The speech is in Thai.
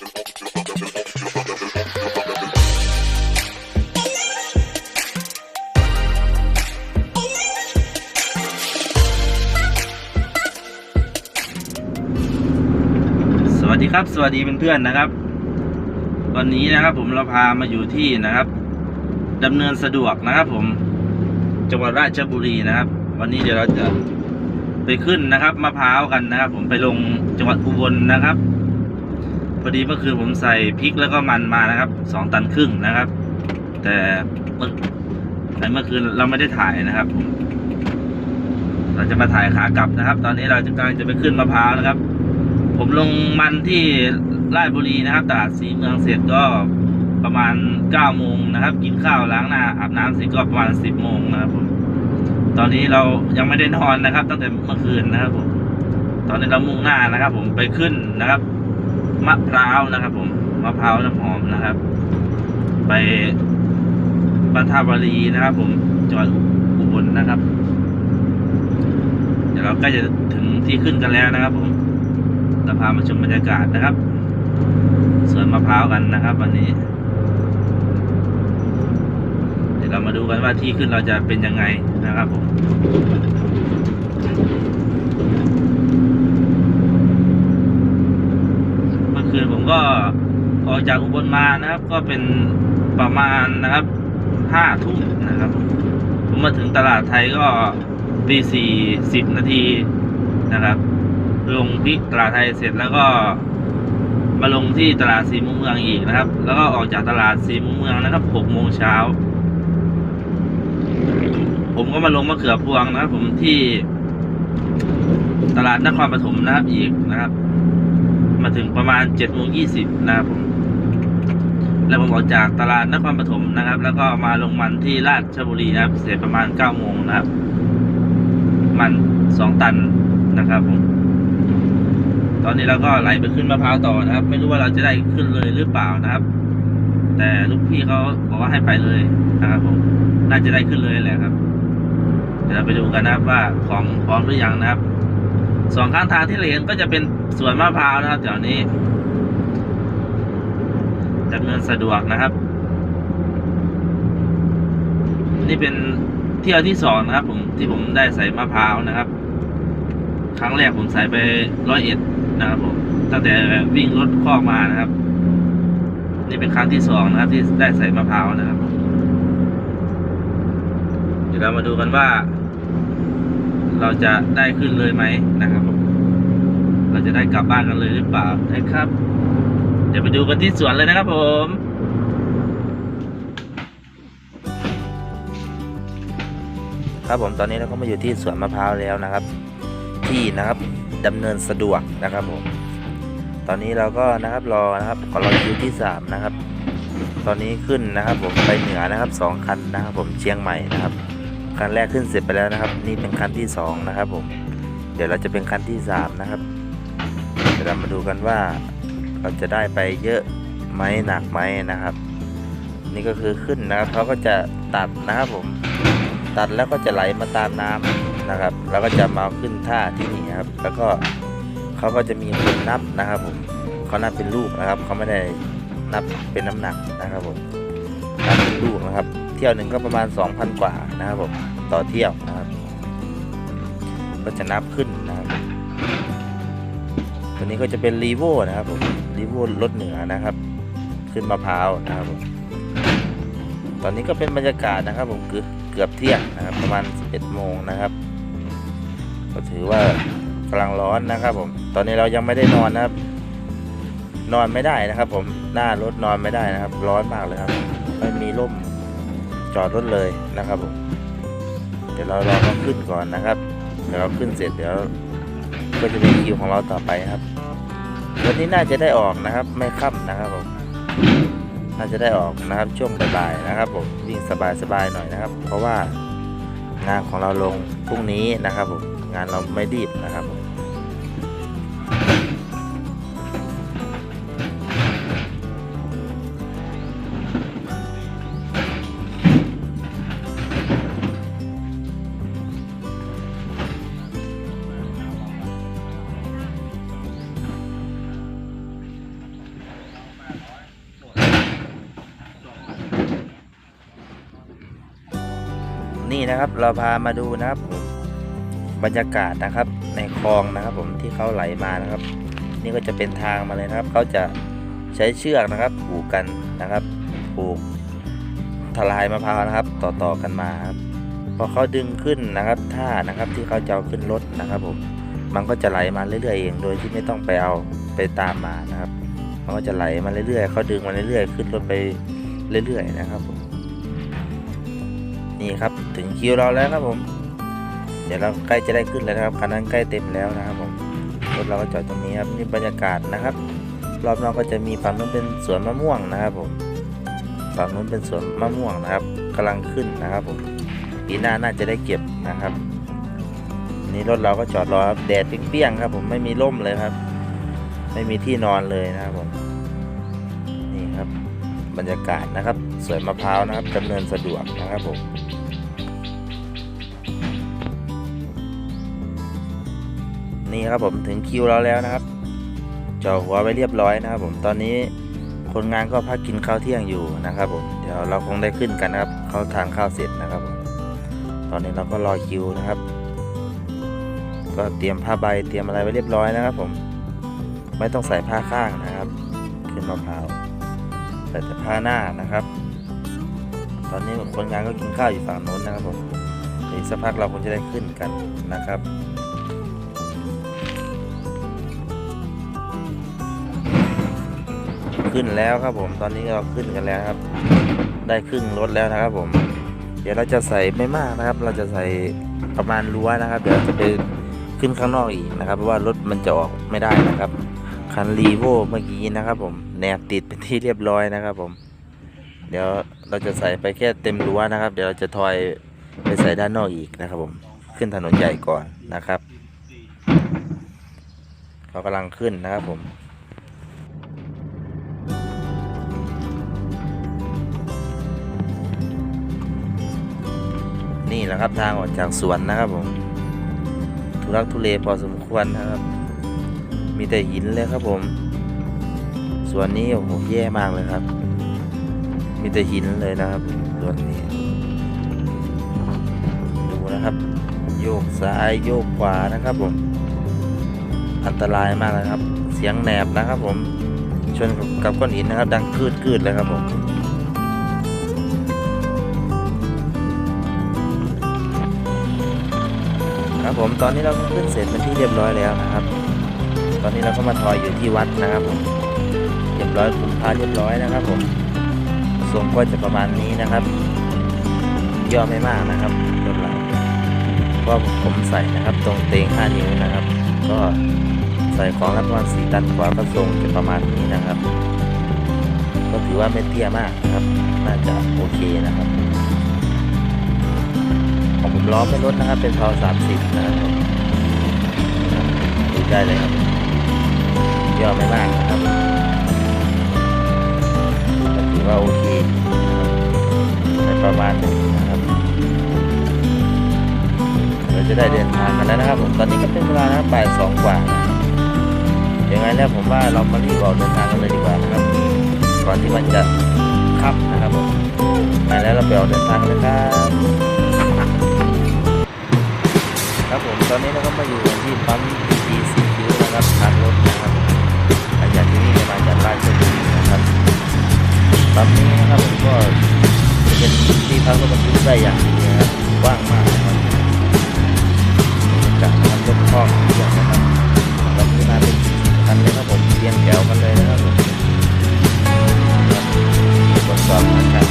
สวัสดีครับ สวัสดีเพื่อนๆนะครับ วันนี้นะครับผมเราพามาอยู่ที่นะครับดำเนินสะดวกนะครับ ผมจังหวัดราชบุรีนะครับ วันนี้เดี๋ยวเราจะไปขึ้นนะครับมะพร้าวกันนะครับ ผมไปลงจังหวัดอุบลนะครับ พอดีเมื่อคืนผมใส่พริกแล้วก็มันมานะครับสองตันครึ่งนะครับ แต่เมื่อแต่เมื่อคืนเราไม่ได้ถ่ายนะครับ เราจะมาถ่ายขากลับนะครับ ตอนนี้เราจะกำลังจะไปขึ้นมะพร้าวนะครับ ผมลงมันที่ราชบุรีนะครับตลาดสีเมืองเสร็จก็ประมาณ9โมงนะครับ กินข้าวล้างหน้าอาบน้ำเสร็จก็ประมาณ 10โมงนะครับผมตอนนี้เรายังไม่ได้นอนนะครับ ตั้งแต่เมื่อคืนนะครับผมตอนนี้เรามุ่งหน้านะครับ ผมไปขึ้นนะครับ มะพร้าวนะครับ ผมมะพร้าวน้ำหอมนะครับ ไปบรรทาบรีนะครับ ผมจังหวัดอุบลนะครับ เดี๋ยวเราใกล้จะถึงที่ขึ้นกันแล้วนะครับ ผมเราพามาชมบรรยากาศนะครับสวนมะพร้าวกันนะครับ วันนี้ เดี๋ยวเรามาดูกันว่าที่ขึ้นเราจะเป็นยังไงนะครับผมเมื่อคืนผม ก็ออกจากอุบลมานะครับ ก็เป็นประมาณนะครับห้าทุ่มนะครับ ผมมาถึงตลาดไทยก็ตีสี่สิบนาทีนะครับ ลงพริกตลาดไทยเสร็จแล้วก็มาลงที่ตลาดสีมุมเมืองอีกนะครับ แล้วก็ออกจากตลาดสีมุมเมืองนะครับหกโมงเช้า ผมก็มาลงมะเขือพวงนะครับ ผมที่ตลาดนครปฐมนะครับอีกนะครับ มาถึงประมาณเจ็ดโมงยี่สิบนะครับผม แล้วผมออกจากตลาดนครปฐมนะครับ แล้วก็มาลงมันที่ราชบุรีนะครับ เสร็จประมาณเก้าโมงนะครับ มันสองตันนะครับผม ตอนนี้เราก็ไหลไปขึ้นมะพร้าวต่อนะครับ ไม่รู้ว่าเราจะได้ขึ้นเลยหรือเปล่านะครับ แต่ลูกพี่เขาบอกว่าให้ไปเลยนะครับผม น่าจะได้ขึ้นเลยแหละครับเดี๋ยวเราไปดูกันนะครับว่าของพร้อมหรือยังนะครับ สองข้างทางที่เห็นก็จะเป็นสวนมะพร้าวนะครับแถวนี้ดำเนินสะดวกนะครับ นี่เป็นเที่ยวที่สองนะครับ ผมที่ผมได้ใส่มะพร้าวนะครับ ครั้งแรกผมใส่ไปร้อยเอ็ดนะครับผมตั้งแต่วิ่งรถคอกมานะครับ นี่เป็นครั้งที่สองนะครับ ที่ได้ใส่มะพร้าวนะครับ เดี๋ยวเรามาดูกันว่า เราจะได้ขึ้นเลยไหมนะครับผมเราจะได้กลับบ้านกันเลยหรือเปล่านะครับ เดี๋ยวไปดูกันที่สวนเลยนะครับผมครับผมตอนนี้เราก็มาอยู่ที่สวนมะพร้าวแล้วนะครับ ที่นะครับดำเนินสะดวกนะครับผมตอนนี้เราก็นะครับรอนะครับขอรอคิวที่สามนะครับ ตอนนี้ขึ้นนะครับผมไปเหนือนะครับสองคันนะครับ ผมเชียงใหม่นะครับ คันแรกขึ้นเสร็จไปแล้วนะครับ นี่เป็นคันที่สองนะครับผมเดี๋ยวเราจะเป็นคันที่สามนะครับเดี๋ยวเรามาดูกันว่าเราจะได้ไปเยอะไหมหนักไหมนะครับ นี่ก็คือขึ้นนะครับเขาก็จะตัดนะครับผมตัดแล้วก็จะไหลมาตามน้ำนะครับ แล้วก็จะมาขึ้นท่าที่นี่ครับ แล้วก็เขาก็จะมีคนนับนะครับผมเขานับเป็นลูกนะครับเขาไม่ได้นับเป็นน้ำหนักนะครับผมนับเป็นลูกนะครับ เที่ยวหนึ่งก็ประมาณ 2,000 กว่านะครับผมต่อเที่ยวนะครับ ก็จะนับขึ้นนะครับตัวนี้ก็จะเป็นรีโวนะครับผมรีโวรถเหนือนะครับ ขึ้นมะพร้าวนะครับผมตอนนี้ก็เป็นบรรยากาศนะครับ ผมคือเกือบเที่ยงนะครับ ประมาณ 11 โมงนะครับ ก็ถือว่ากำลังร้อนนะครับ ผม ตอนนี้เรายังไม่ได้นอนนะครับ นอนไม่ได้นะครับ ผมหน้ารถนอนไม่ได้นะครับ ร้อนมากเลยครับไม่มีร่ม จอดรถเลยนะครับผมเดี๋ยวเรารอเขาขึ้นก่อนนะครับเดี๋ยวเราขึ้นเสร็จเดี๋ยวก็จะเป็นคิวของเราต่อไปครับวันนี้น่าจะได้ออกนะครับ ไม่ค่ำนะครับผมน่าจะได้ออกนะครับช่วงบ่ายๆนะครับผมวิ่งสบายๆหน่อยนะครับ เพราะว่างานของเราลงพรุ่งนี้นะครับผมงานเราไม่รีบนะครับผม นี่นะครับ เราพามาดูนะครับ บรรยากาศนะครับ ในคลองนะครับ ผมที่เขาไหลมานะครับ นี่ก็จะเป็นทางมาเลยนะครับ เขาจะใช้เชือกนะครับผูกกันนะครับผูกทลายมะพร้าวนะครับ ต่อๆกันมาครับพอเขาดึงขึ้นนะครับท่านะครับที่เขาจะเอาขึ้นรถนะครับผมมันก็จะไหลมาเรื่อยๆเองโดยที่ไม่ต้องไปเอาไปตามมานะครับ มันก็จะไหลมาเรื่อยๆเขาดึงมาเรื่อยๆ ขึ้นรถไปเรื่อยๆนะครับผม นี่ครับถึงคิวเราแล้วครับผม เดี๋ยวเราใกล้จะได้ขึ้นแล้วนะครับคันนั้นใกล้เต็มแล้วนะครับผมรถเราก็จอดตรงนี้ครับนี่บรรยากาศนะครับ รอบเราก็จะมีฝั่งนู้นเป็นสวนมะม่วงนะครับผมฝั่งนู้นเป็นสวนมะม่วงนะครับกำลังขึ้นนะครับผมปีหน้าน่าจะได้เก็บนะครับนี่รถเราก็จอดรอครับแดดเปรี้ยงๆครับ ผมไม่มีร่มเลยครับ ไม่มีที่นอนเลยนะครับผม บรรยากาศนะครับ สวนมะพร้าวนะครับดำเนินสะดวกนะครับผมนี่ครับผมถึงคิวเราแล้วนะครับจ่อหัวไว้เรียบร้อยนะครับ ผมตอนนี้คนงานก็พักกินข้าวเที่ยงอยู่นะครับ ผมเดี๋ยวเราคงได้ขึ้นกันนะครับเขาทานข้าวเสร็จนะครับผมตอนนี้เราก็รอคิวนะครับ ก็เตรียมผ้าใบเตรียมอะไรไว้เรียบร้อยนะครับ ผมไม่ต้องใส่ผ้าข้างนะครับ ขึ้นมะพร้าว ใส่แต่ผ้าหน้านะครับ ตอนนี้คนงานก็กินข้าวอยู่ฝั่งโน้นนะครับผมเดี๋ยวอีกสักพักเราคงจะได้ขึ้นกันนะครับขึ้นแล้วครับผมตอนนี้เราขึ้นกันแล้วครับ ได้ครึ่งรถแล้วนะครับผม เดี๋ยวเราจะใส่ไม่มากนะครับ เราจะใส่ประมาณรั้วนะครับ เดี๋ยวจะไปขึ้นข้างนอกอีกนะครับ เพราะว่ารถมันจะออกไม่ได้นะครับ คันรีโวเมื่อกี้นะครับผมแนบติดเป็นที่เรียบร้อยนะครับผม เดี๋ยวเราจะใส่ไปแค่เต็มรั้วนะครับ เดี๋ยวเราจะทอยไปใส่ด้านนอกอีกนะครับผม ขึ้นถนนใหญ่ก่อนนะครับเขากำลังขึ้นนะครับผมนี่แหละครับทางออกจากสวนนะครับผม ทุรักทุเลพอสมควรนะครับ มีแต่หินเลยครับผม ส่วนนี้โอ้โหแย่มากเลยครับ มีแต่หินเลยนะครับส่วนนี้ ดูนะครับ โยกซ้ายโยกขวานะครับผม อันตรายมากเลยครับ เสียงแหนบนะครับผม ชนกับก้อนหินนะครับ ดังคืดคืดเลยครับผมครับผมตอนนี้เราขึ้นเสร็จเป็นที่เรียบร้อยแล้วนะครับ ตอนนี้เราก็มาทอยอยู่ที่วัดนะครับผมเรียบร้อยคุมพาเรียบร้อยนะครับผมทรงก็จะประมาณนี้นะครับ ย่อไม่มากนะครับรถเราก็ผมใส่นะครับ ตรงเตง5นิ้วนะครับ ก็ใส่ของรับประมาณ4ตันกว่าก็ทรงจะประมาณนี้นะครับ ก็ถือว่าไม่เตี้ยมากนะครับ น่าจะโอเคนะครับของผมล้อไม่ลดนะครับเป็นพาวสามสิบนะครับดูได้เลยครับ ย่อไม่มากนะครับถือว่าโอเคในประมาณหนึงนะครับเราจะได้เดินทางกันแล้วนะครับ ผมตอนนี้ก็เป็นเวลานะบ่ายสองกว่ายังไงแล้วผมว่าเรามารีบออกเดินทางกันเลยดีกว่านะครับก่อนที่มันจะค่ำนะครับผมไปแล้วเราไปออกเดินทางกันครับครับผมตอนนี้เราก็มาอยู่ที่ปั๊มพีซีคิวนะครับทางรถนะครับ มาจากราชบุรีนะครับลำนี้นะครับผมก็เป็นที่พักรถบรรทุกได้อย่างดีนะครับกว้างมากนะครับจากนั้นรถคล่องเยอะนะครับลำนี้มาเป็นคันเลยครับผมเรียนแถวกันเลยนะครับผมตรวจสอบนะครับ